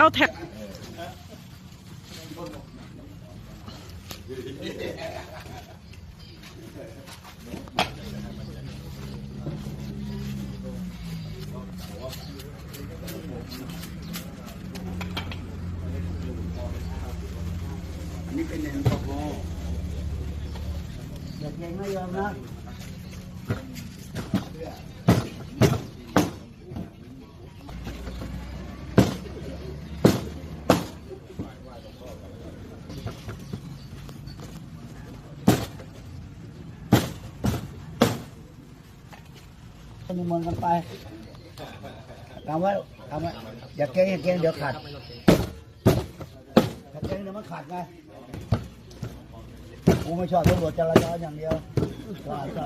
เข้าแท็กอันนี้เป็นแอลกอฮอล์อย่าเก่งไม่ยอมนะ นิมนต์กันไปทำไว้ทำไว้อย่าเก่งอย่าเก่งเดี๋ยวขาดถ้าเก่งเดี๋ยวมันขาดไงกูไม่ชอบตำรวจจราจรอย่างเดียวใช่ใช่